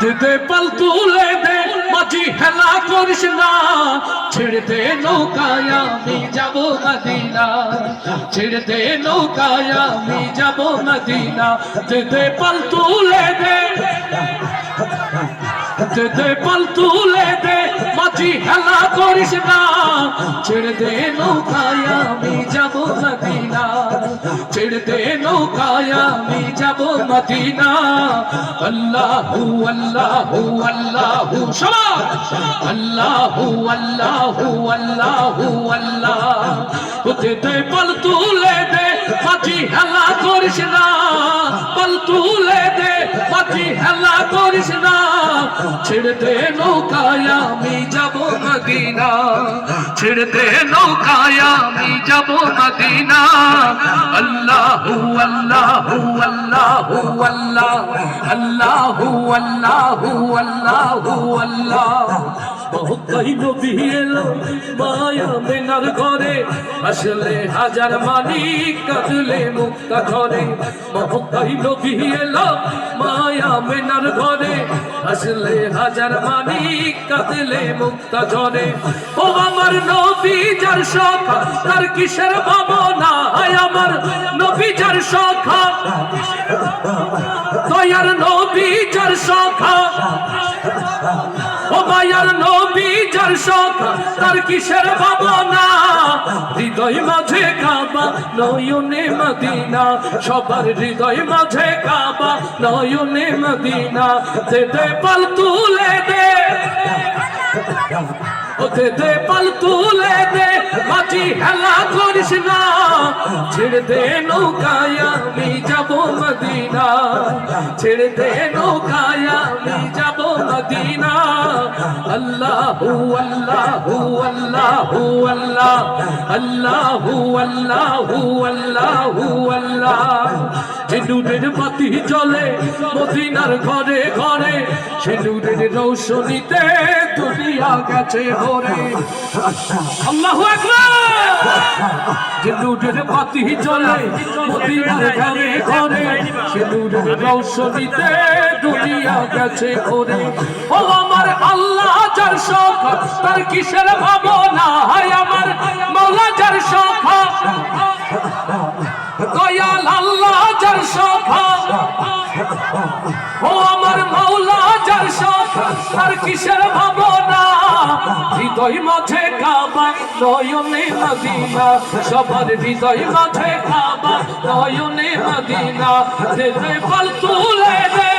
দে পাল তুলে দে মাঝি হেলা করিস না। ছেড়ে দে নৌকায় আমি যাব মদিনা। ছেড়ে দে নৌকায় আমি যাব মদিনা। দে দে পাল তুলে দে দে দে পাল তুলে দে মাঝি হেলা করিস না। ছেড়ে দে নৌকায়, আমি যাব মদিনা ছেড়ে দে নৌকায়, আমি যাব মদিনা আল্লাহু আল্লাহু আল্লাহু, সবাই। আল্লাহু আল্লাহু আল্লাহু, আল্লাহ। দে দে পাল তুলে দে মাঝি হেলা করিস না। পাল তুলে দে ছেড়ে দে নৌকায় আমি যাব মদিনা। ছেড়েতে নৌকায় আমি যাব মদিনা। আল্লাহু, আল্লাহ আল্লাহু আল্লাহ। আল্লাহু আল্লাহ আল্লাহু, আল্লাহ। বহুতই নবী এলো মায়া মেনার ঘরে। আসলে হাজার মানিক কাঁদলে মুক্তা ধরে বহুতই নবী এলো মায়া মেনার ঘরে। আসলে হাজার মানিক কাঁদলে মুক্তা ধরে ও আমার নবী যার সখা তার কিসের ভাবনা হায় আমার নবী যার সখা দয়ার নবী যার সখা ও মায়ার নবী সখা তার কিসের ভাবনা? হৃদয় মাঝে কাবা, নয়নে মদিনা। সবার হৃদয় মাঝে কাবা, নয়নে মদিনা। দে পাল তুলে দে। দে পাল তুলে দে। মাঝি হেলা করিস না। ছেড়ে দে নৌকায়, আমি যাব মদিনা ছেড়ে দে নৌকায়, আমি যাব বাতি মদিনার ঘরে ঘরে, সে রৌশনীতে দুনিয়া গেছে ভরে। আল্লাহু আকবার! যে বাতি মদিনার ঘরে ঘরে নূরের দুনিয়া গেছে ভরে ও আমার আল্লাহ, যার শখ, তার কিসের ভাবনা? হায় আমার মৌলা যার শখ। দয়াল আল্লাহ, যার সখা ও আমার মাওলা, যার আর কিসের ভাবনা? হৃদয় মাঝে কাবা, নয়নে মদিনা। সবার হৃদয় মাঝে কাবা মদিনা সে তুলে দে।